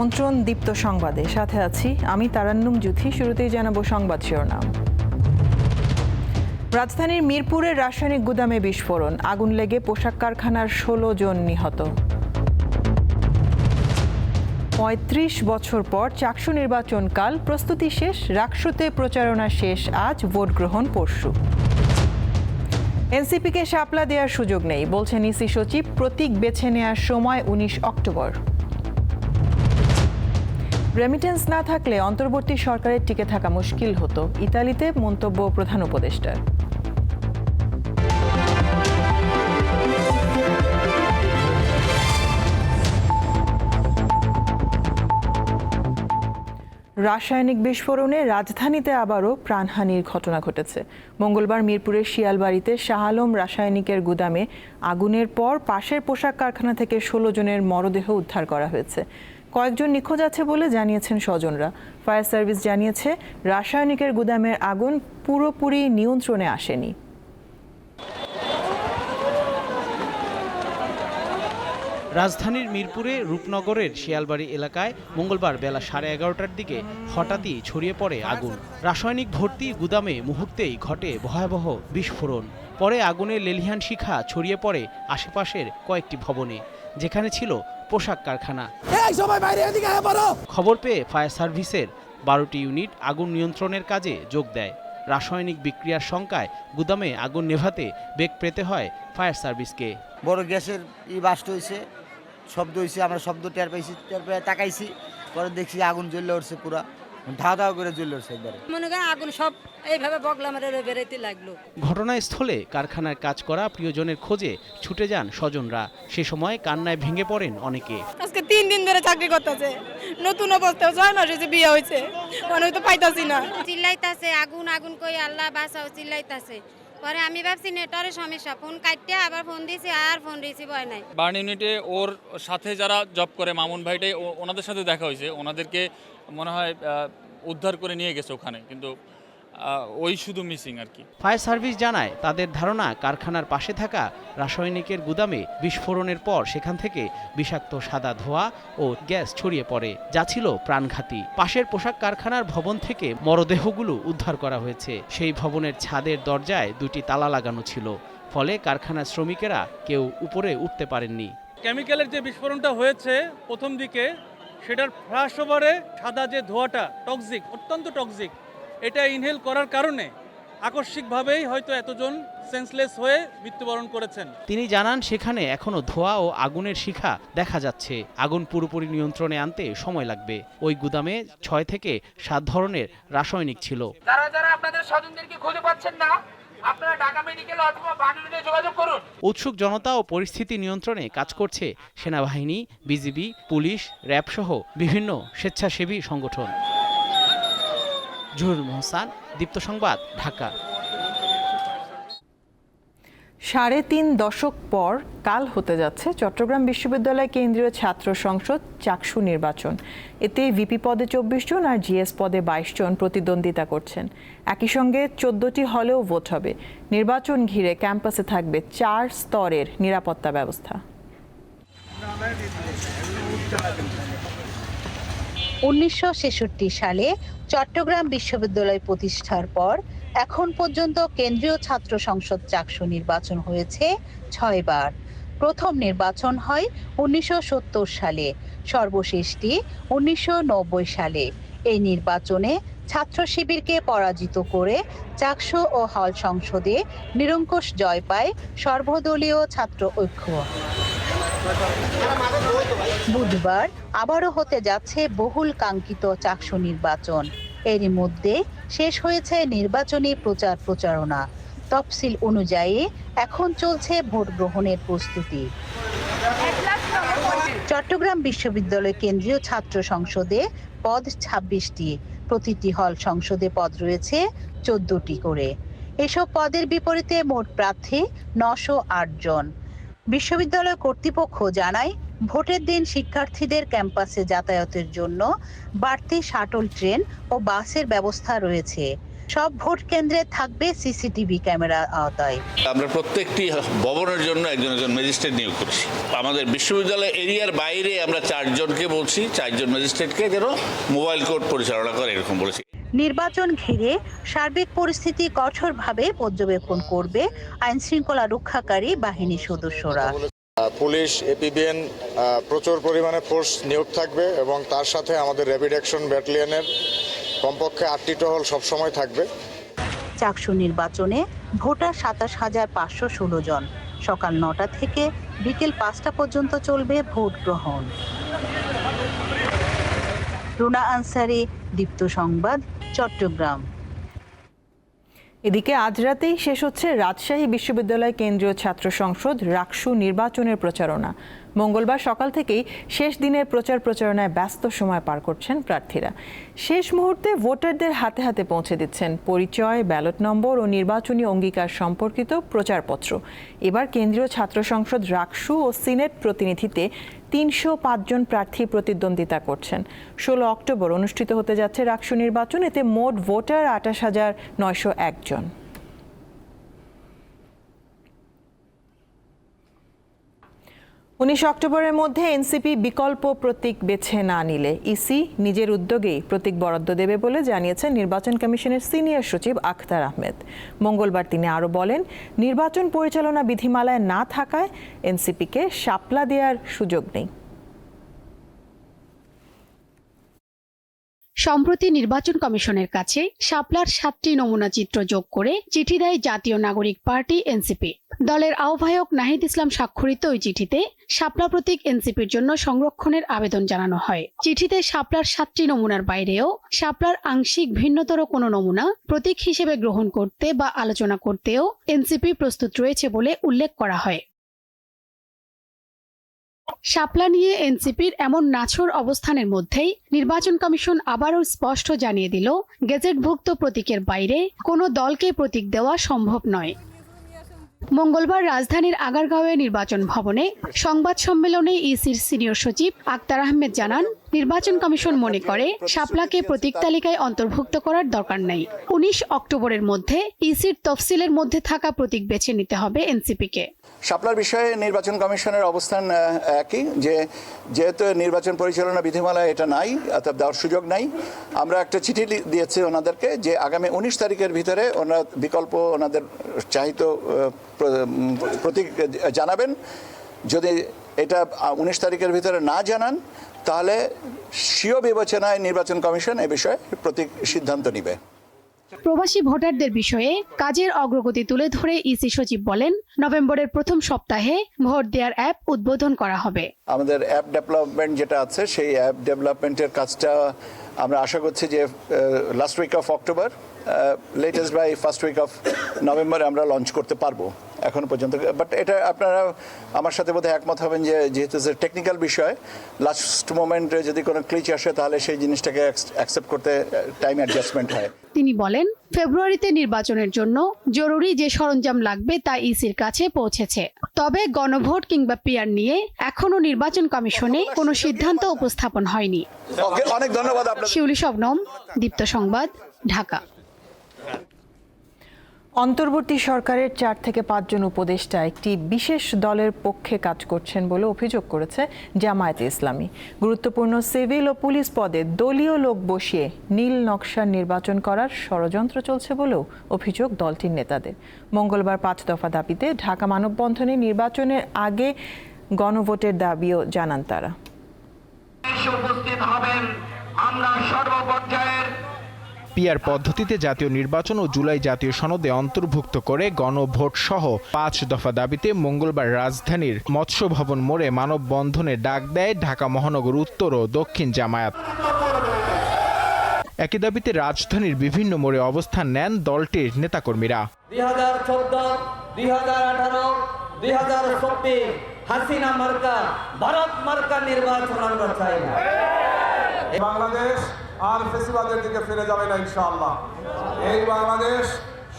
আমন্ত্রণ দীপ্ত সংবাদে। সাথে আছি আমি তারান্নুম জুথি শুরুতেই জানাব সংবাদ শিরোনাম। রাজধানীর মিরপুরের রাসায়নিক গুদামে বিস্ফোরণ, আগুন লেগে পোশাক কারখানার ষোলো জন নিহত। পঁয়ত্রিশ বছর পর চাকসু নির্বাচনকাল প্রস্তুতি শেষ, রাকসুতে প্রচারণা শেষ, আজ ভোট গ্রহণ পরশু। এনসিপিকে শাপলা দেওয়ার সুযোগ নেই, বলছেন ইসি সচিব, প্রতীক বেছে নেওয়ার সময় উনিশ অক্টোবর। রেমিটেন্স না থাকলে অন্তর্বর্তী সরকারের টিকে থাকা মুশকিল হতো। ইতালিতে মন্তব্য প্রধান উপদেষ্টার। রাসায়নিক বিস্ফোরণে রাজধানীতে আবারও প্রাণহানির ঘটনা ঘটেছে। মঙ্গলবার মিরপুরের শিয়ালবাড়িতে শাহ আলম রাসায়নিকের গুদামে আগুনের পর পাশের পোশাক কারখানা থেকে ষোলো জনের মরদেহ উদ্ধার করা হয়েছে। কয়েকজন নিখোঁজ আছে বলে জানিয়েছেন স্বজনরা। ফায়ার সার্ভিস জানিয়েছে, রাসায়নিকের গুদামের আগুন পুরোপুরি নিয়ন্ত্রণে আসেনি। রাজধানীর মিরপুরে রূপনগরের শিয়ালবাড়ি এলাকায় মঙ্গলবার বেলা সাড়ে এগারোটার দিকে হঠাৎই ছড়িয়ে পড়ে আগুন। রাসায়নিক ভর্তি গুদামে মুহূর্তেই ঘটে ভয়াবহ বিস্ফোরণ। পরে আগুনের লেলিহান শিখা ছড়িয়ে পড়ে আশেপাশের কয়েকটি ভবনে। যেখানে ছিল পোশাক কারখানা। খবর পেয়ে ফায়ার সার্ভিসের বারোটি ইউনিট আগুন নিয়ন্ত্রণের কাজে যোগ দেয়। রাসায়নিক বিক্রিয়ার শঙ্কায় গুদামে আগুন নেভাতে বেগ পেতে হয় ফায়ার সার্ভিসকে। বড় গ্যাসের ই বাস্ট হয়েছে শব্দ হয়েছে আমরা শব্দ টের পাইছি টের পেয়ে তাকাইছি পরে দেখছি আগুন জ্বললে উঠছে পুরা। ধাও ধাও করে উঠছে একবারে মনে করেন আগুন সব এইভাবে বগলা মেরে বেরোতে লাগল। ঘটনাস্থলে কারখানার কাজ করা প্রিয়জনের খোঁজে ছুটে যান স্বজনরা। সে সময় কান্নায় ভেঙে পড়েন অনেকে। আজকে তিন দিন ধরে চাকরি করতেছে। নতুন অবস্থায় ছয় মাস হয়েছে বিয়ে হয়েছে। মনে তো পাইতাছি না। চিল্লাইতাছে আগুন আগুন কই আল্লাহ বাঁচাও চিল্লাইতাছে। পরে আমি ভাবছি নেটওয়ার্কের সমস্যা। ফোন কাটতে আবার ফোন দিয়েছি আর ফোন রিসিভ হয় নাই। বার্ন ইউনিটে ওর সাথে যারা জব করে, মামুন ভাইটাই ওনাদের সাথে দেখা হয়েছে। ওনাদেরকে মনে হয় উদ্ধার করে নিয়ে গেছে ওখানে। কিন্তু ওই শুধু মিসিং আর কি। ফায়ার সার্ভিস জানায় তাদের ধারণা কারখানার পাশে থাকা রাসায়নিকের গুদামে বিস্ফোরণের পর সেখান থেকে বিষাক্ত সাদা ধোঁয়া ও গ্যাস ছড়িয়ে পড়ে যা ছিল প্রাণঘাতী। পাশের পোশাক কারখানার ভবন থেকে মরদেহগুলো উদ্ধার করা হয়েছে। সেই ভবনের ছাদের দরজায় দুটি তালা লাগানো ছিল ফলে কারখানার শ্রমিকেরা কেউ উপরে উঠতে পারেননি। কেমিক্যালের যে বিস্ফোরণটা হয়েছে প্রথম দিকে সেটার ফ্লাশ ওভারে সাদা যে ধোঁয়াটা টক্সিক অত্যন্ত টক্সিক এটা ইনহেল করার কারণে আকস্মিকভাবেই হয়তো এতজন সেন্সলেস হয়ে মৃত্যুবরণ করেছেন। তিনি জানান সেখানে এখনও ধোঁয়া ও আগুনের শিখা দেখা যাচ্ছে। আগুন পুরোপুরি নিয়ন্ত্রণে আনতে সময় লাগবে। ওই গুদামে ছয় থেকে সাত ধরনের রাসায়নিক ছিল। যারা যারা আপনাদের স্বজনদেরকে খুঁজে পাচ্ছেন না আপনারা ঢাকা মেডিকেল অথবা যোগাযোগ করুন। উৎসুক জনতা ও পরিস্থিতি নিয়ন্ত্রণে কাজ করছে সেনাবাহিনী বিজিবি পুলিশ র্যাব সহ বিভিন্ন স্বেচ্ছাসেবী সংগঠন। জহুরুল মোহসান, দীপ্ত সংবাদ, ঢাকা। সাড়ে তিন দশক পর কাল হতে যাচ্ছে চট্টগ্রাম বিশ্ববিদ্যালয় কেন্দ্রীয় ছাত্র সংসদ চাকসু নির্বাচন। এতে ভিপি পদে চব্বিশ জন আর জিএস পদে বাইশ জন প্রতিদ্বন্দ্বিতা করছেন। একই সঙ্গে চোদ্দটি হলেও ভোট হবে। নির্বাচন ঘিরে ক্যাম্পাসে থাকবে চার স্তরের নিরাপত্তা ব্যবস্থা। উনিশশো ছেষট্টি সালে চট্টগ্রাম বিশ্ববিদ্যালয় প্রতিষ্ঠার পর এখন পর্যন্ত কেন্দ্রীয় ছাত্র সংসদ চাকসু নির্বাচন হয়েছে ছয়বার। প্রথম নির্বাচন হয় উনিশশো সত্তর সালে, সর্বশেষটি উনিশশো নব্বই সালে। এই নির্বাচনে ছাত্র শিবিরকে পরাজিত করে চাকসু ও হল সংসদে নিরঙ্কুশ জয় পায় সর্বদলীয় ছাত্র ঐক্য। বুধবার আবারও হতে যাচ্ছে বহুল কাঙ্ক্ষিত চাকসু নির্বাচন। এরই মধ্যে শেষ হয়েছে নির্বাচনী প্রচার প্রচারণা। তফসিল অনুযায়ী এখন চলছে ভোট গ্রহণের প্রস্তুতি। চট্টগ্রাম বিশ্ববিদ্যালয় কেন্দ্রীয় ছাত্র সংসদে পদ ছাব্বিশটি। প্রতিটি হল সংসদে পদ রয়েছে চোদ্দটি করে। এসব পদের বিপরীতে মোট প্রার্থী নশো জন। বিশ্ববিদ্যালয় কর্তৃপক্ষ জানায়, ভোটের দিন শিক্ষার্থীদের ক্যাম্পাসে যাতায়াতের জন্য বাড়তি শাটল ট্রেন ও বাসের ব্যবস্থা রয়েছে। সব ভোট কেন্দ্রে থাকবে সিসিটিভি ক্যামেরা আওতায়। আমরা প্রত্যেকটি ভবনের জন্য একজন একজন ম্যাজিস্ট্রেট নিয়োগ করছি। আমাদের বিশ্ববিদ্যালয় এরিয়ার বাইরে আমরা চারজনকে বলছি, চারজন ম্যাজিস্ট্রেটকে যেন মোবাইল কোর্ট পরিচালনা করে, এরকম বলেছি। নির্বাচন ঘিরে সার্বিক পরিস্থিতি কঠোরভাবে পর্যবেক্ষণ করবে আইন শৃঙ্খলা রক্ষাকারী বাহিনীর সদস্যরা। পুলিশ এপিবিএন প্রচুর পরিমাণে ফোর্স নিয়োগ থাকবে এবং তার সাথে আমাদের র্যাপিড অ্যাকশন ব্যাটালিয়নের কমপক্ষে আটটি টহল সবসময় থাকবে। চাকসু নির্বাচনে ভোটার সাতাশ হাজার পাঁচশো ষোলো জন। সকাল নটা থেকে বিকেল পাঁচটা পর্যন্ত চলবে ভোট গ্রহণ। রুনা আনসারি দীপ্ত সংবাদ চট্টগ্রাম। এদিকে আজ রাতেই শেষ হচ্ছে রাজশাহী বিশ্ববিদ্যালয় কেন্দ্রীয় ছাত্র সংসদ রাকসু নির্বাচনের প্রচারণা। মঙ্গলবার সকাল থেকেই শেষ দিনের প্রচার প্রচারণায় ব্যস্ত সময় পার করছেন প্রার্থীরা। শেষ মুহূর্তে ভোটারদের হাতে হাতে পৌঁছে দিচ্ছেন পরিচয়, ব্যালট নম্বর ও নির্বাচনী অঙ্গীকার সম্পর্কিত প্রচারপত্র। এবার কেন্দ্রীয় ছাত্র সংসদ রাকসু ও সিনেট প্রতিনিধিতে তিনশো পাঁচজন প্রার্থী প্রতিদ্বন্দ্বিতা করছেন। ষোলো অক্টোবর অনুষ্ঠিত হতে যাচ্ছে রাকসু নির্বাচন, এতে মোট ভোটার আঠাশ হাজার নয়শো একজন উনিশ অক্টোবরের মধ্যে এনসিপি বিকল্প প্রতীক বেছে না নিলে ইসি নিজের উদ্যোগেই প্রতীক বরাদ্দ দেবে বলে জানিয়েছেন নির্বাচন কমিশনের সিনিয়র সচিব আখতার আহমেদ। মঙ্গলবার তিনি আরও বলেন, নির্বাচন পরিচালনা বিধিমালায় না থাকায় এনসিপিকে শাপলা দেওয়ার সুযোগ নেই। সম্প্রতি নির্বাচন কমিশনের কাছে শাপলার সাতটি নমুনা চিত্র যোগ করে চিঠি দেয় জাতীয় নাগরিক পার্টি এনসিপি। দলের আহ্বায়ক নাহিদ ইসলাম স্বাক্ষরিত ওই চিঠিতে শাপলা প্রতীক এনসিপির জন্য সংরক্ষণের আবেদন জানানো হয়। চিঠিতে শাপলার সাতটি নমুনার বাইরেও শাপলার আংশিক ভিন্নতর কোনো নমুনা প্রতীক হিসেবে গ্রহণ করতে বা আলোচনা করতেও এনসিপি প্রস্তুত রয়েছে বলে উল্লেখ করা হয়। শাপলা নিয়ে এনসিপির এমন নাছর অবস্থানের মধ্যেই নির্বাচন কমিশন আবারও স্পষ্ট জানিয়ে দিল, গেজেটভুক্ত প্রতীকের বাইরে কোনো দলকে প্রতীক দেওয়া সম্ভব নয়। মঙ্গলবার রাজধানীর আগারগাঁওয়ে নির্বাচন ভবনে সংবাদ সম্মেলনে ইসির সিনিয়র সচিব আক্তার আহমেদ জানান নির্বাচন কমিশন মনে করে, শাপলাকে প্রতীক তালিকায় অন্তর্ভুক্ত করার দরকার নেই। উনিশ অক্টোবরের মধ্যে ইসির তফসিলের মধ্যে থাকা প্রতীক বেছে নিতে হবে এনসিপিকে। শাপলার বিষয়ে নির্বাচন কমিশনের অবস্থান একই যে যেহেতু নির্বাচন পরিচালনা বিধিমালা এটা নাই, অর্থাৎ দেওয়ার সুযোগ নাই, আমরা একটা চিঠি দিয়েছি ওনাদেরকে যে আগামী উনিশ তারিখের ভিতরে ওনারা বিকল্প ওনাদের চাহিত প্রতীক জানাবেন। যদি এটা উনিশ তারিখের ভিতরে না জানান তাহলে স্বীয় বিবেচনায় নির্বাচন কমিশন এ বিষয়ে প্রতি সিদ্ধান্ত নিবে। প্রবাসী ভোটারদের বিষয়ে কাজের অগ্রগতি তুলে ধরে ইসি সচিব বলেন নভেম্বরের প্রথম সপ্তাহে ভোট দেওয়ার অ্যাপ উদ্বোধন করা হবে। আমাদের অ্যাপ ডেভেলপমেন্ট যেটা আছে সেই অ্যাপ ডেভেলপমেন্টের কাজটা আমরা আশা করছি যে last week of October latest by first week of নভেম্বরে আমরা লঞ্চ করতে পারব এখনও পর্যন্ত। বাট এটা আপনারা আমার সাথে বোধহয় একমত হবেন যে যেহেতু টেকনিক্যাল বিষয় লাস্ট মোমেন্টে যদি কোনো ক্লিচ আসে তাহলে সেই জিনিসটাকে অ্যাকসেপ্ট করতে টাইম অ্যাডজাস্টমেন্ট হয়। তিনি বলেন ফেব্রুয়ারিতে নির্বাচনের জন্য জরুরি যে সরঞ্জাম লাগবে তা ইসির কাছে পৌঁছেছে। তবে গণভোট কিংবা পিয়ার নিয়ে এখনও নির্বাচন কমিশনে কোনো সিদ্ধান্ত উপস্থাপন হয়নি। অনেক ধন্যবাদ শিউলি শবনম দীপ্ত সংবাদ ঢাকা। অন্তর্বর্তী সরকারের চার থেকে পাঁচজন উপদেষ্টা একটি বিশেষ দলের পক্ষে কাজ করছেন বলে অভিযোগ করেছে জামায়াতে ইসলামী। গুরুত্বপূর্ণ সিভিল ও পুলিশ পদে দলীয় লোক বসিয়ে নীল নকশার নির্বাচন করার ষড়যন্ত্র চলছে বলেও অভিযোগ দলটির নেতাদের। মঙ্গলবার পাঁচ দফা দাবিতে ঢাকা মানববন্ধনে নির্বাচনের আগে গণভোটের দাবিও জানান তারা। উপস্থিত হবেন আমরা সর্বপর্যায়ের পিয়ার পদ্ধতিতে জাতীয় নির্বাচন ও জুলাই জাতীয় সনদে অন্তর্ভুক্ত করে গণভোট সহ পাঁচ দফা দাবিতে মঙ্গলবার রাজধানীর মৎস্য ভবন মোড়ে মানববন্ধনে ডাক দেয় ঢাকা মহানগর উত্তর ও দক্ষিণ জামায়াত। একই দাবিতে রাজধানীর বিভিন্ন মোড়ে অবস্থান নেন দলটির নেতাকর্মীরা। দুই হাজার চোদ্দ দুই হাজার আঠারো দুই হাজার চব্বিশ হাসিনা মার্কা ভারত মার্কা নির্বাচন আমরা চাই না। বাংলাদেশ আর ফেসিবাদের দিকে ফিরে যাবে না ইনশাআল্লাহ। এই বাংলাদেশ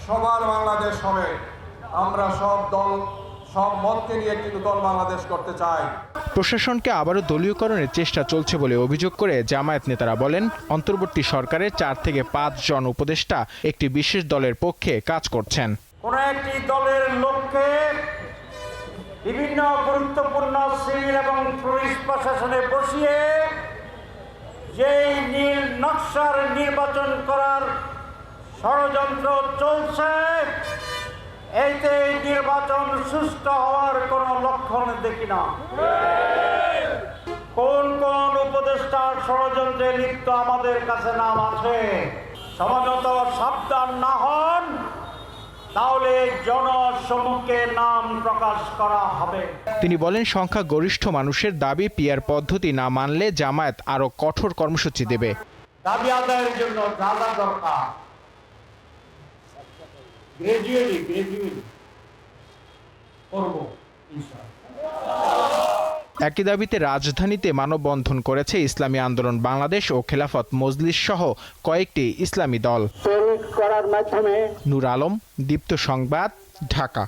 সবার বাংলাদেশ হবে। আমরা সব দল সব মতকে নিয়ে একটি নতুন বাংলাদেশ করতে চাই। প্রশাসনকে আবারও দলীয়করণের চেষ্টা চলছে বলে অভিযোগ করে জামায়াত নেতারা বলেন অন্তর্বর্তী সরকারের চার থেকে পাঁচ জন উপদেষ্টা একটি বিশেষ দলের পক্ষে কাজ করছেন। কোন একটি দলের লোককে বিভিন্ন গুরুত্বপূর্ণ সিভিল এবং পুলিশ প্রশাসনে বসিয়ে যেই নীল নকশার নির্বাচন করার ষড়যন্ত্র চলছে এতে নির্বাচন সুস্থ হওয়ার কোনো লক্ষণ দেখি না। কোন কোন উপদেষ্টার ষড়যন্ত্রে লিপ্ত আমাদের কাছে নাম আছে? সমাজত সাবধান না হন। তাহলে জনসমুখে নাম প্রকাশ করা হবে। তিনি বলেন সংখ্যা গরিষ্ঠ মানুষের দাবি পিয়ার পদ্ধতি না মানলে জামায়াত আরও কঠোর কর্মসূচি দেবে। দাবি আদায়ের জন্য যা দরকার। গ্রাজুয়ালি গ্রাজুয়ালি করব ইনশাআল্লাহ। একই দাবিতে রাজধানীতে মানববন্ধন করেছে ইসলামী আন্দোলন বাংলাদেশ ও খেলাফত মজলিস সহ কয়েকটি ইসলামী দল। করার মাধ্যমে নূর আলম দীপ্ত সংবাদ ঢাকা।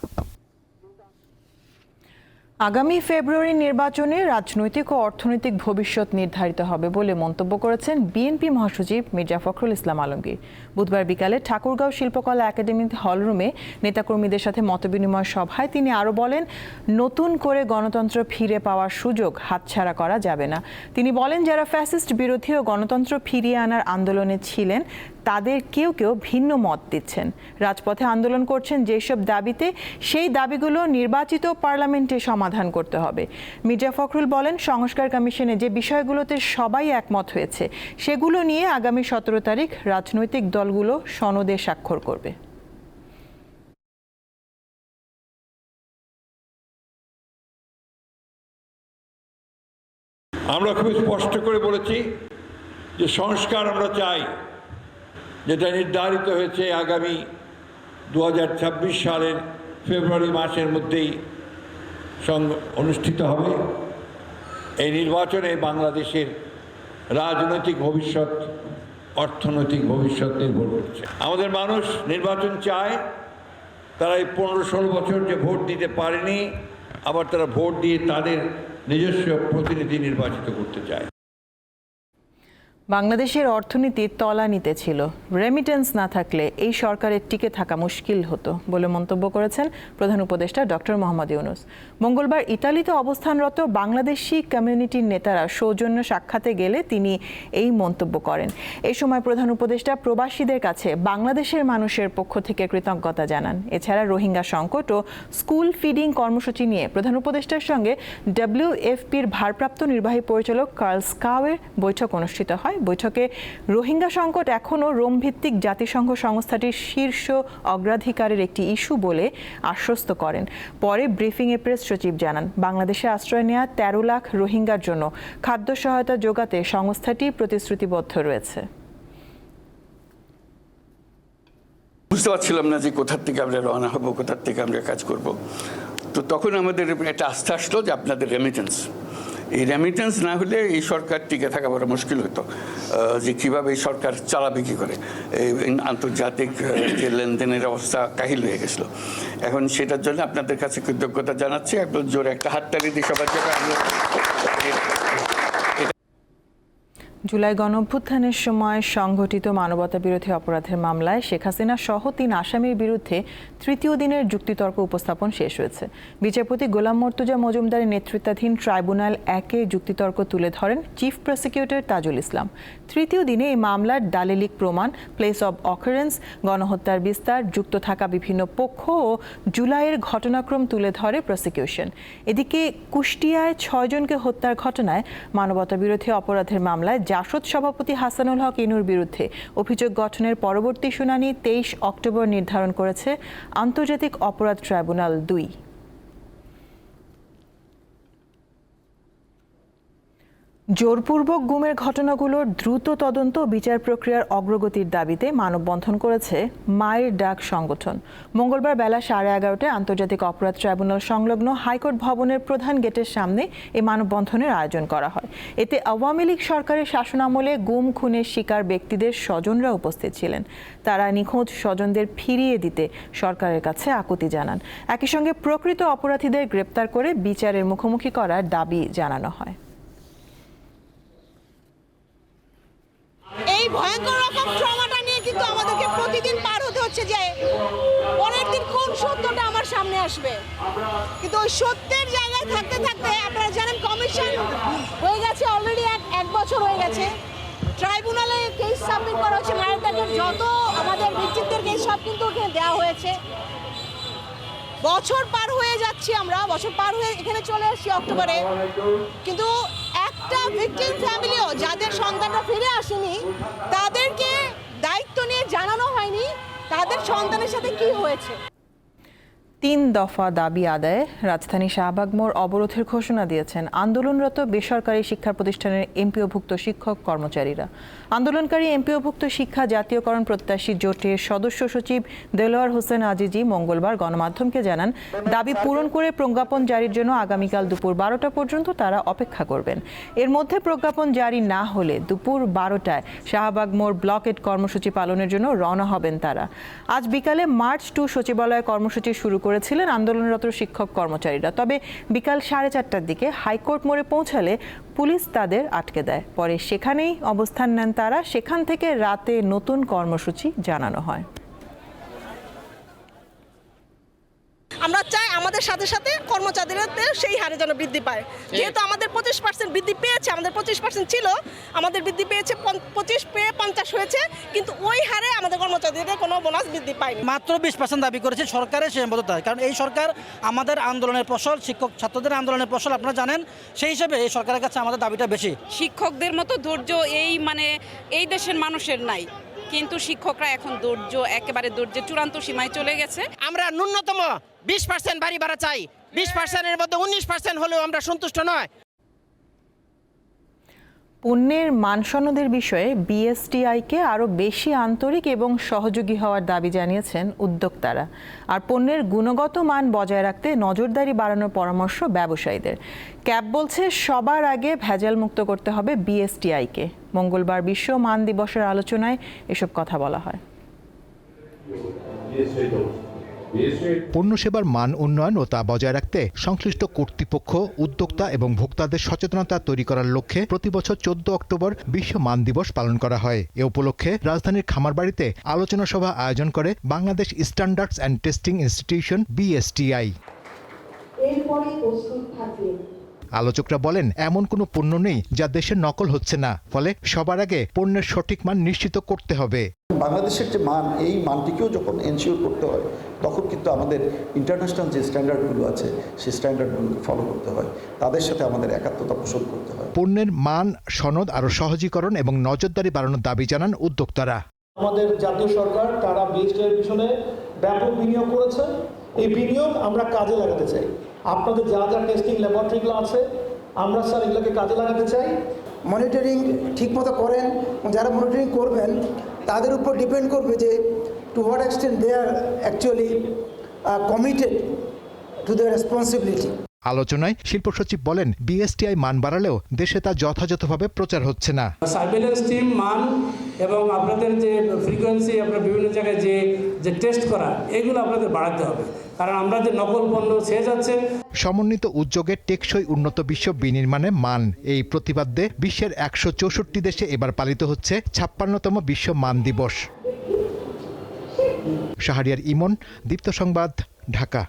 আগামী ফেব্রুয়ারি নির্বাচনে রাজনৈতিক ও অর্থনৈতিক ভবিষ্যৎ নির্ধারিত হবে বলে মন্তব্য করেছেন বিএনপি মহাসচিব মির্জা ফখরুল ইসলাম আলমগীর। বুধবার বিকালে ঠাকুরগাঁও শিল্পকলা একাডেমি হলরুমে নেতাকর্মীদের সাথে মতবিনিময় সভায় তিনি আরও বলেন, নতুন করে গণতন্ত্র ফিরে পাওয়ার সুযোগ হাতছাড়া করা যাবে না। তিনি বলেন, যারা ফ্যাসিস্ট বিরোধী ও গণতন্ত্র ফিরিয়ে আনার আন্দোলনে ছিলেন তাদের কেউ কেউ ভিন্ন মত দিচ্ছেন। রাজপথে আন্দোলন করছেন যেসব দাবিতে সেই দাবিগুলো নির্বাচিত পার্লামেন্টে সমাধান করতে হবে। মির্জা ফখরুল বলেন, সংস্কার কমিশনে যে বিষয়গুলোতে সবাই একমত হয়েছে, সেগুলো নিয়ে আগামী সতেরো তারিখ রাজনৈতিক দলগুলো সনদে স্বাক্ষর করবে। আমরা খুব স্পষ্ট করে বলেছি যে সংস্কার আমরা চাই। যেটা নির্ধারিত হয়েছে আগামী দু হাজার ছাব্বিশ সালের ফেব্রুয়ারি মাসের মধ্যেই অনুষ্ঠিত হবে। এই নির্বাচনে বাংলাদেশের রাজনৈতিক ভবিষ্যৎ, অর্থনৈতিক ভবিষ্যৎ নির্ভর করছে। আমাদের মানুষ নির্বাচন চায়, তারা এই পনেরো ষোলো বছর যে ভোট দিতে পারেনি, আবার তারা ভোট দিয়ে তাদের নিজস্ব প্রতিনিধি নির্বাচিত করতে চায়। বাংলাদেশের অর্থনীতি তলানিতে ছিল। রেমিটেন্স না থাকলে এই সরকারের টিকে থাকা মুশকিল হতো বলে মন্তব্য করেছেন প্রধান উপদেষ্টা ডক্টর মোহাম্মদ ইউনুস। মঙ্গলবার ইতালিতে অবস্থানরত বাংলাদেশি কমিউনিটির নেতারা সৌজন্য সাক্ষাতে গেলে তিনি এই মন্তব্য করেন। এ সময় প্রধান উপদেষ্টা প্রবাসীদের কাছে বাংলাদেশের মানুষের পক্ষ থেকে কৃতজ্ঞতা জানান। এছাড়া রোহিঙ্গা সংকট ও স্কুল ফিডিং কর্মসূচি নিয়ে প্রধান উপদেষ্টার সঙ্গে ডব্লিউএফপির ভারপ্রাপ্ত নির্বাহী পরিচালক কার্লস কাওয়ের বৈঠক অনুষ্ঠিত হয়। বৈঠকে রোহিঙ্গা সংকট এখনও রোম ভিত্তিক জাতিসংঘ সংস্থাটির শীর্ষ অগ্রাধিকারের একটি ইস্যু বলে আশ্বস্ত করেন। পরে ব্রিফিংয়ে প্রেস সচিব জানান, বাংলাদেশে আশ্রয় নেওয়া তেরো লাখ রোহিঙ্গার জন্য খাদ্য সহায়তা যোগাতে সংস্থাটি প্রতিশ্রুতিবদ্ধ রয়েছে। বুঝতে পারছিলাম না যে কোথার থেকে আমরা রওনা হব, কোথার থেকে আমরা কাজ করব। তো তখন আমাদের একটা আস্থা আসলো যে আপনাদের রেমিটেন্স এই রেমিটেন্স না হলে এই সরকার টিকে থাকা বড় মুশকিল হতো। যে কীভাবে এই সরকার চালাবে কী করে। এই আন্তর্জাতিক যে লেনদেনের অবস্থা কাহিল হয়ে গেছিল। এখন সেটার জন্য আপনাদের কাছে কৃতজ্ঞতা জানাচ্ছি। একদম জোরে একটা হাততালি দিয়ে সবার জন্য জুলাই গণঅভ্যুত্থানের সময় সংঘটিত মানবতা বিরোধী অপরাধের মামলায় শেখ হাসিনা সহ তিন আসামির বিরুদ্ধে তৃতীয় দিনের যুক্তিতর্ক উপস্থাপন শেষ হয়েছে। বিচারপতি গোলাম মর্তুজা মজুমদারের নেতৃত্বাধীন ট্রাইব্যুনাল একে যুক্তিতর্ক তুলে ধরেন চিফ প্রসিকিউটর তাজুল ইসলাম। তৃতীয় দিনে এই মামলার দালিলিক প্রমাণ প্লেস অব অকারেন্স গণহত্যার বিস্তার, যুক্ত থাকা বিভিন্ন পক্ষ ও জুলাইয়ের ঘটনাক্রম তুলে ধরে প্রসিকিউশন এদিকে কুষ্টিয়ায় ছয়জনকে হত্যার ঘটনায় মানবতা বিরোধী অপরাধের মামলায় জাসদ সভাপতি হাসানুল হক ইনুর বিরুদ্ধে অভিযোগ গঠনের পরবর্তী শুনানি তেইশ অক্টোবর নির্ধারণ করেছে আন্তর্জাতিক অপরাধ ট্রাইব্যুনাল দুই। জোরপূর্বক গুমের ঘটনাগুলোর দ্রুত তদন্ত বিচার প্রক্রিয়ার অগ্রগতির দাবিতে মানববন্ধন করেছে মায়ের ডাক সংগঠন। মঙ্গলবার বেলা সাড়ে এগারোটায় আন্তর্জাতিক অপরাধ ট্রাইব্যুনাল সংলগ্ন হাইকোর্ট ভবনের প্রধান গেটের সামনে এই মানববন্ধনের আয়োজন করা হয়। এতে আওয়ামী লীগ সরকারের শাসনামলে গুম, খুনের শিকার ব্যক্তিদের স্বজনরা উপস্থিত ছিলেন। তারা নিখোঁজ স্বজনদের ফিরিয়ে দিতে সরকারের কাছে আকুতি জানান। একই সঙ্গে প্রকৃত অপরাধীদের গ্রেপ্তার করে বিচারের মুখোমুখি করার দাবি জানানো হয়। এই ভয়ঙ্কর রকম ট্রমাটা নিয়ে কিন্তু আমাদেরকে প্রতিদিন পার হতে হচ্ছে যে পরের দিন কোন সত্যটা আমার সামনে আসবে। কিন্তু ওই সত্যের জায়গায় থাকতে থাকতে আপনারা জানেন কমিশন হয়ে গেছে অলরেডি এক এক বছর হয়ে গেছে। ট্রাইব্যুনালে কেস সাবমিট করা হচ্ছে মায়ের দাগের যত আমাদের ভিক্টিমদের কেস সব কিন্তু ওখানে দেওয়া হয়েছে। বছর পার হয়ে যাচ্ছি আমরা, বছর পার হয়ে এখানে চলে আসছি অক্টোবরে। কিন্তু একটা ভিকটিম ফ্যামিলিও যাদের সন্তানরা ফিরে আসেনি, তাদেরকে দায়িত্ব নিয়ে জানানো হয়নি, তাদের সন্তানের সাথে কি হয়েছে? তিন দফা দাবি আদায়ে রাজধানী শাহবাগ মোড় অবরোধের ঘোষণা দিয়েছেন আন্দোলনরত বেসরকারি শিক্ষা প্রতিষ্ঠানের এমপিওভুক্ত শিক্ষক কর্মচারীরা। আন্দোলনকারী এমপিওভুক্ত শিক্ষা জাতীয়করণ প্রত্যাশী জোটের সদস্য সচিব দেলোয়ার হোসেন আজিজি মঙ্গলবার গণমাধ্যমকে জানান, দাবি পূরণ করে প্রজ্ঞাপন জারির জন্য আগামীকাল দুপুর বারোটা পর্যন্ত তারা অপেক্ষা করবেন। এর মধ্যে প্রজ্ঞাপন জারি না হলে দুপুর বারোটায় শাহবাগ মোড় ব্লকেট কর্মসূচি পালনের জন্য রওনা হবেন তারা। আজ বিকালে মার্চ টু সচিবালয় কর্মসূচি শুরু করেছিলেন আন্দোলনরত শিক্ষক কর্মচারীরা। তবে বিকাল সাড়ে চারটার দিকে হাইকোর্ট মোড়ে পৌঁছালে পুলিশ তাদের আটকে দেয়। পরে সেখানেই অবস্থান নেন তারা। সেখান থেকে রাতে নতুন কর্মসূচি জানানো হয়। আমরা চাই আমাদের সাথে সাথে কর্মচারীদের সেই হারে যেন বৃদ্ধি পায়। যেহেতু আমাদের পঁচিশ পার্সেন্ট বৃদ্ধি পেয়েছে আমাদের পঁচিশ পার্সেন্ট ছিল আমাদের বৃদ্ধি পেয়েছে পঁচিশ পেয়ে পঞ্চাশ হয়েছে কিন্তু ওই হারে আমাদের কর্মচারীদের কোনো বোনাস বৃদ্ধি পায়নি। মাত্র বিশ পার্সেন্ট দাবি করেছে সরকারের সীমাবদ্ধতা কারণ এই সরকার আমাদের আন্দোলনের ফসল শিক্ষক ছাত্রদের আন্দোলনের ফসল আপনারা জানেন সেই হিসেবে এই সরকারের কাছে আমাদের দাবিটা বেশি। শিক্ষকদের মতো ধৈর্য এই মানে এই দেশের মানুষের নাই। কিন্তু শিক্ষকরা এখন ধৈর্য, একেবারে ধৈর্যের চূড়ান্ত সীমায় চলে গেছে। আমরা ন্যূনতম বিশ পার্সেন্ট বাড়ি ভাড়া চাই। বিশ পার্সেন্টের মধ্যে উনিশ পার্সেন্ট হলেও আমরা সন্তুষ্ট নয়। পণ্যের মানসনদের বিষয়ে বিএসটিআইকে আরও বেশি আন্তরিক এবং সহযোগী হওয়ার দাবি জানিয়েছেন উদ্যোক্তারা। আর পণ্যের গুণগত মান বজায় রাখতে নজরদারি বাড়ানোর পরামর্শ ব্যবসায়ীদের। ক্যাব বলছে, সবার আগে ভেজাল মুক্ত করতে হবে বিএসটিআইকে। মঙ্গলবার বিশ্ব মান দিবসের আলোচনায় এসব কথা বলা হয়। পণ্য সেবার মান উন্নয়ন ও তা বজায় রাখতে সংশ্লিষ্ট কর্তৃপক্ষ, উদ্যোক্তা এবং ভোক্তাদের সচেতনতা তৈরি করার লক্ষ্যে প্রতি বছর চোদ্দ অক্টোবর বিশ্ব মান দিবস পালন করা হয়। এ উপলক্ষে রাজধানীর খামারবাড়িতে আলোচনা সভা আয়োজন করে Bangladesh standards and testing institution, BSTI. আলোচকরা বলেন এমন কোনো পণ্য নেই যা দেশের নকল হচ্ছে না ফলে সবার আগে পণ্যের সঠিক মান নিশ্চিত করতে হবে। বাংলাদেশের যে মান এই মানটিকেও যখন এনশিওর করতে হয় তখন কিন্তু আমাদের ইন্টারন্যাশনাল যে স্ট্যান্ডার্ডগুলো আছে সেই স্ট্যান্ডার্ডগুলোকে ফলো করতে হয়। তাদের সাথে আমাদের একাত্মতা পোষণ করতে হয়। পণ্যের মান সনদ আরও সহজীকরণ এবং নজরদারি বাড়ানোর দাবি জানান উদ্যোক্তারা। আমাদের জাতীয় সরকার তারা বিএসটিআর পিছনে ব্যাপক বিনিয়োগ করেছে। এই বিনিয়োগ আমরা কাজে লাগাতে চাই। আপনাদের যা যা টেস্টিং ল্যাবরেটরিগুলো আছে, আমরা স্যার এগুলোকে কাজে লাগাতে চাই। মনিটরিং ঠিকমতো করেন, যারা মনিটরিং করবেন, তাদের উপর ডিপেন্ড করবে যে to what extent they are actually committed to the responsibility আলোচনায় শিল্প সচিব বলেন বিএসটিআই মান বাড়ালেও দেশে তা যথাযথভাবে প্রচার হচ্ছে না। সার্ভেলেন্স টিম মান এবং আপনাদের যে ফ্রিকোয়েন্সি আপনার বিভিন্ন জায়গায় যে যে টেস্ট করা এগুলো আপনাদের বাড়াতে হবে। কারণ আমরা যে নকল পণ্য ছেয়ে যাচ্ছে সমন্বিত উদ্যোগে টেকসই উন্নত বিশ্ব বিনির্মাণে মান। এই প্রতিবাদ্যে বিশ্বের একশো চৌষট্টি দেশে এবার পালিত হচ্ছে ছাপ্পান্নতম বিশ্ব মান দিবস। শাহরিয়ার ইমন দীপ্ত সংবাদ ঢাকা।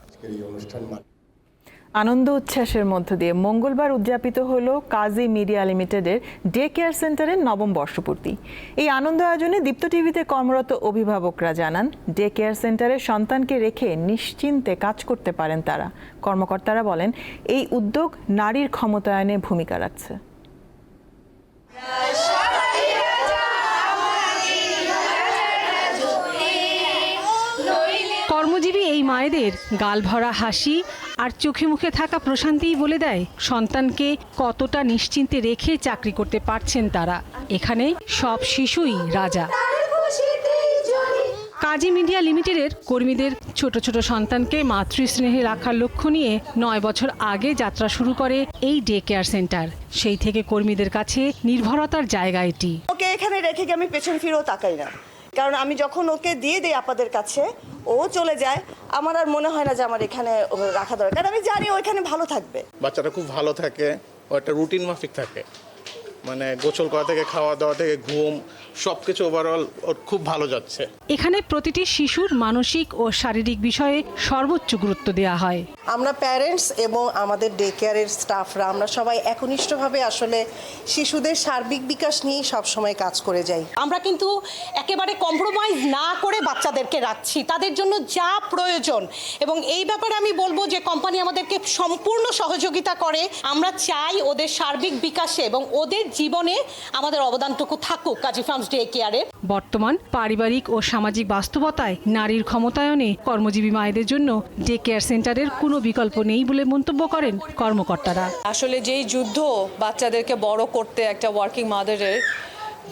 আনন্দ উচ্ছ্বাসের মধ্য দিয়ে মঙ্গলবার উদযাপিত হলো কাজী মিডিয়া লিমিটেডের ডে কেয়ার সেন্টারের নবম বর্ষপূর্তি। এই আনন্দ আয়োজনে দীপ্ত টিভিতে কর্মরত অভিভাবকরা জানান, ডে কেয়ার সেন্টারে সন্তানকে রেখে নিশ্চিন্তে কাজ করতে পারেন তারা। কর্মকর্তারা বলেন, এই উদ্যোগ নারীর ক্ষমতায়নে ভূমিকা রাখছে। কর্মজীবী এই মায়েদের গাল ভরা হাসি আর চোখে মুখে থাকা প্রশান্তিই বলে দেয়, সন্তানকে কতটা নিশ্চিন্তে রেখে চাকরি করতে পারছেন তারা। এখানে সব শিশুই রাজা। কাজী মিডিয়া লিমিটেডের কর্মীদের ছোট ছোট সন্তানকে মাতৃস্নেহে রাখার লক্ষ্য নিয়ে নয় বছর আগে যাত্রা শুরু করে এই ডে কেয়ার সেন্টার সেই থেকে কর্মীদের কাছে নির্ভরতার জায়গা এটি। ওকে এখানে রেখে আমি পেছন ফিরেও তাকাই না? কারণ আমি যখন ওকে দিয়ে দিই আপাদের কাছে ও চলে যায় আমার আর মনে হয় না যে আমার এখানে ও রাখা দরকার। কারণ আমি জানি ও এখানে ভালো থাকবে। বাচ্চাটা খুব ভালো থাকে ও একটা রুটিন মাফিক থাকে। মানে গোসল করা থেকে খাওয়া দাওয়া থেকে ঘুম সব কিছু ওভারঅল ওর খুব ভালো যাচ্ছে। এখানে প্রতিটি শিশুর মানসিক ও শারীরিক বিষয়ে সর্বোচ্চ গুরুত্ব দেওয়া হয়। আমরা প্যারেন্টস এবং আমাদের ডে কেয়ারের স্টাফরা আমরা সবাই একনিষ্ঠভাবে আসলে শিশুদের সার্বিক বিকাশ নিয়েই সবসময় কাজ করে যাই। আমরা কিন্তু একেবারে কম্প্রোমাইজ না করে বাচ্চাদেরকে রাখছি। তাদের জন্য যা প্রয়োজন। এবং এই ব্যাপারে আমি বলব যে কোম্পানি আমাদেরকে সম্পূর্ণ সহযোগিতা করে। আমরা চাই ওদের সার্বিক বিকাশে এবং ওদের জীবনে আমাদের অবদানটুকু থাকুক কাজী ফার্মস ডে কেয়ারে বর্তমান পারিবারিক ও সামাজিক বাস্তবতায় নারীর ক্ষমতায়নে কর্মজীবী মায়েদের জন্য ডে কেয়ার সেন্টারের কোনো বিকল্প নেই বলে মন্তব্য করেন কর্মকর্তারা। আসলে যেই যুদ্ধ বাচ্চাদেরকে বড় করতে একটা ওয়ার্কিং মাদারের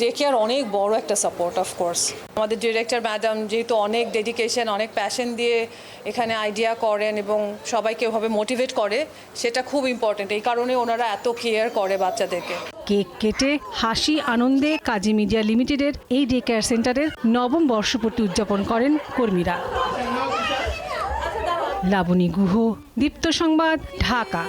ডে কেয়ার অনেক বড় একটা সাপোর্ট অফ কোর্স আমাদের ডিরেক্টর ম্যাডাম যেহেতু অনেক ডেডিকেশন অনেক প্যাশন দিয়ে এখানে আইডিয়া করেন এবং সবাইকে ওভাবে মোটিভেট করে সেটা খুব ইম্পর্টেন্ট এই কারণে ওনারা এত কেয়ার করে বাচ্চাদেরকে। কেক কেটে হাসি আনন্দে কাজী মিডিয়া লিমিটেডের এই ডে কেয়ার সেন্টারের নবম বর্ষপূর্তি উদযাপন করেন কর্মীরা। লাবণী গুহ দীপ্ত সংবাদ ঢাকা।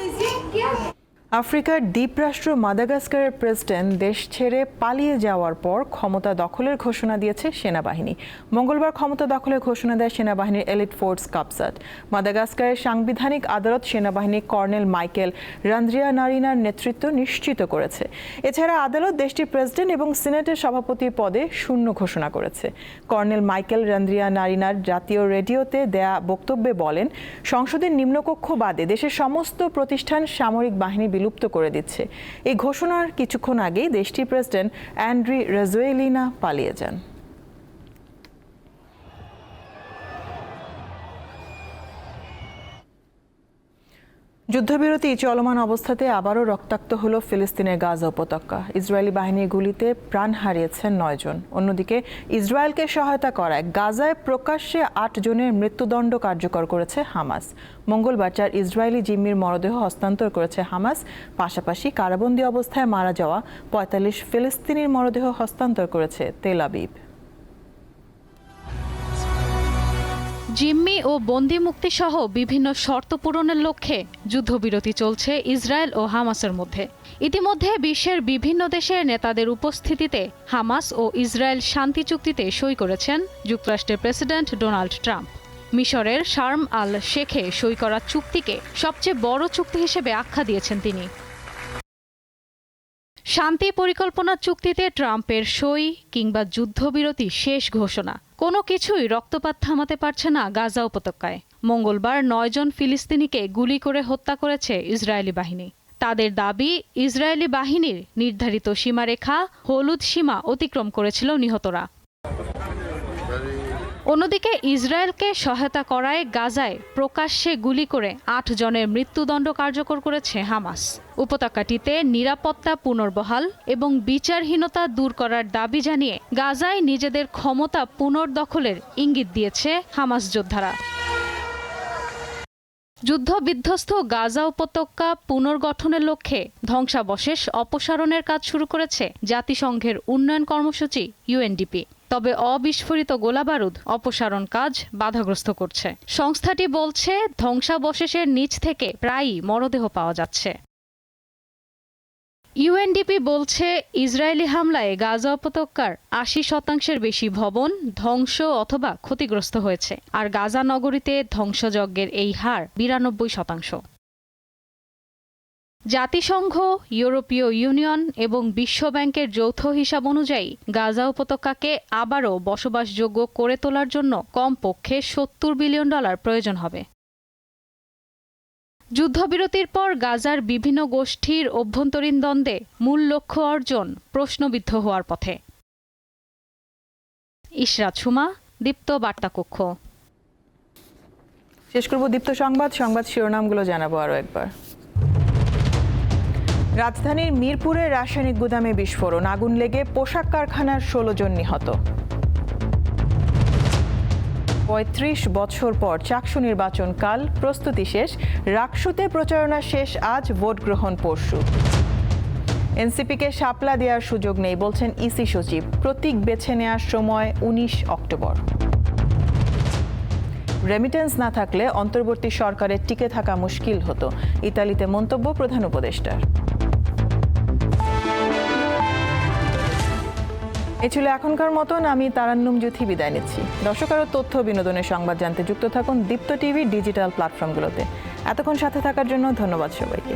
আফ্রিকার দ্বীপরাষ্ট্র মাদাগাস্কারের প্রেসিডেন্ট দেশ ছেড়ে পালিয়ে যাওয়ার পর ক্ষমতা দখলের ঘোষণা দিয়েছে সেনাবাহিনী। মঙ্গলবার ক্ষমতা দখলের ঘোষণা দেয় সেনাবাহিনীর এলিট ফোর্স কাপসাট মাদাগাস্কারের সাংবিধানিক আদালত সেনাবাহিনী কর্নেল মাইকেল রান্দ্রিয়া নারিনার নেতৃত্ব নিশ্চিত করেছে। এছাড়া আদালত দেশটির প্রেসিডেন্ট এবং সিনেটের সভাপতি পদে শূন্য ঘোষণা করেছে। কর্নেল মাইকেল রান্দ্রিয়া নারিনার জাতীয় রেডিওতে দেয়া বক্তব্যে বলেন, সংসদের নিম্নকক্ষ বাদে দেশের সমস্ত প্রতিষ্ঠান সামরিক বাহিনী বিলুপ্ত করে দিচ্ছে। এই ঘোষণার কিছুক্ষণ আগেই দেশটির প্রেসিডেন্ট অ্যান্ড্রি রেজোয়েলিনা পালিয়ে যান। যুদ্ধবিরতি চলমান অবস্থাতে আবারও রক্তাক্ত হল ফিলিস্তিনের গাজা উপত্যকা। ইসরায়েলি বাহিনীর গুলিতে প্রাণ হারিয়েছেন নয়জন অন্যদিকে ইসরায়েলকে সহায়তা করায় গাজায় প্রকাশ্যে আট জনের মৃত্যুদণ্ড কার্যকর করেছে হামাস। মঙ্গলবার চার ইসরায়েলি জিম্মির মরদেহ হস্তান্তর করেছে হামাস। পাশাপাশি কারাবন্দী অবস্থায় মারা যাওয়া পঁয়তাল্লিশ ফিলিস্তিনির মরদেহ হস্তান্তর করেছে তেল আবিব। জিম্মি ও বন্দি মুক্তি সহ বিভিন্ন শর্ত পূরণের লক্ষ্যে যুদ্ধবিরতি চলছে ইসরায়েল ও হামাসের মধ্যে। ইতিমধ্যে বিশ্বের বিভিন্ন দেশের নেতাদের উপস্থিতিতে হামাস ও ইসরায়েল শান্তি চুক্তিতে সই করেছেন যুক্তরাষ্ট্রের প্রেসিডেন্ট ডোনাল্ড ট্রাম্প। মিশরের শার্ম আল শেখে সই করা চুক্তিকে সবচেয়ে বড় চুক্তি হিসেবে আখ্যা দিয়েছেন তিনি। শান্তি পরিকল্পনা চুক্তিতে ট্রাম্পের সই কিংবা যুদ্ধবিরতি শেষ ঘোষণা। কোনো কিছুই রক্তপাত থামাতে পারছে না গাজা উপত্যকায়। মঙ্গলবার নয়জন ফিলিস্তিনিকে গুলি করে হত্যা করেছে ইসরায়েলি বাহিনী। তাদের দাবি, ইসরায়েলি বাহিনীর নির্ধারিত সীমারেখা হলুদ সীমা অতিক্রম করেছিল নিহতরা। অন্যদিকে ইসরায়েলকে সহায়তা করায় গাজায় প্রকাশ্যে গুলি করে আট জনের মৃত্যুদণ্ড কার্যকর করেছে হামাস। উপত্যকাটিতে নিরাপত্তা পুনর্বহাল এবং বিচারহীনতা দূর করার দাবি জানিয়ে গাজায় নিজেদের ক্ষমতা পুনর্দখলের ইঙ্গিত দিয়েছে হামাস যোদ্ধারা। যুদ্ধবিধ্বস্ত গাজা উপত্যকা পুনর্গঠনের লক্ষ্যে ধ্বংসাবশেষ অপসারণের কাজ শুরু করেছে জাতিসংঘের উন্নয়ন কর্মসূচি ইউএনডিপি। তবে অবিস্ফোরিত গোলাবারুদ অপসারণ কাজ বাধাগ্রস্ত করছে। সংস্থাটি বলছে, ধ্বংসাবশেষের নিচ থেকে প্রায়ই মরদেহ পাওয়া যাচ্ছে। ইউএনডিপি বলছে, ইসরায়েলি হামলায় গাজা উপত্যকার আশি শতাংশের বেশি ভবন ধ্বংস অথবা ক্ষতিগ্রস্ত হয়েছে, আর গাজা নগরীতে ধ্বংসযজ্ঞের এই হার বিরানব্বই শতাংশ। জাতিসংঘ, ইউরোপীয় ইউনিয়ন এবং বিশ্বব্যাংকের যৌথ হিসাব অনুযায়ী গাজা উপত্যকাকে আবারও বসবাসযোগ্য করে তোলার জন্য কমপক্ষে সত্তর বিলিয়ন ডলার প্রয়োজন হবে। যুদ্ধবিরতির পর গাজার বিভিন্ন গোষ্ঠীর অভ্যন্তরীণ দ্বন্দ্বে মূল লক্ষ্য অর্জন প্রশ্নবিদ্ধ হওয়ার পথে। ইশরাত সুমা, দীপ্ত বার্তা কক্ষ শেষ করব দীপ্ত সংবাদ সংবাদ শিরোনামগুলো জানাব আরও একবার। রাজধানীর মিরপুরে রাসায়নিক গুদামে বিস্ফোরণ। আগুন লেগে পোশাক কারখানার ষোলো জন নিহত। পঁয়ত্রিশ বছর পর চাকসু নির্বাচন কাল, প্রস্তুতি শেষ, রাকসুতে প্রচারণা শেষ, আজ ভোট গ্রহণ পরশু। এনসিপিকে শাপলা দেওয়ার সুযোগ নেই, বলছেন ইসি সচিব। প্রতীক বেছে নেওয়ার সময় উনিশ অক্টোবর। রেমিটেন্স না থাকলে অন্তর্বর্তী সরকারের টিকে থাকা মুশকিল হতো, ইতালিতে মন্তব্য প্রধান উপদেষ্টার। এ ছিল এখনকার মতন, আমি তারান্নুম জ্যোতি বিদায় নিচ্ছি। দর্শক আরও তথ্য বিনোদনের সংবাদ জানতে যুক্ত থাকুন দীপ্ত টিভি ডিজিটাল প্ল্যাটফর্মগুলোতে। এতক্ষণ সাথে থাকার জন্য ধন্যবাদ সবাইকে।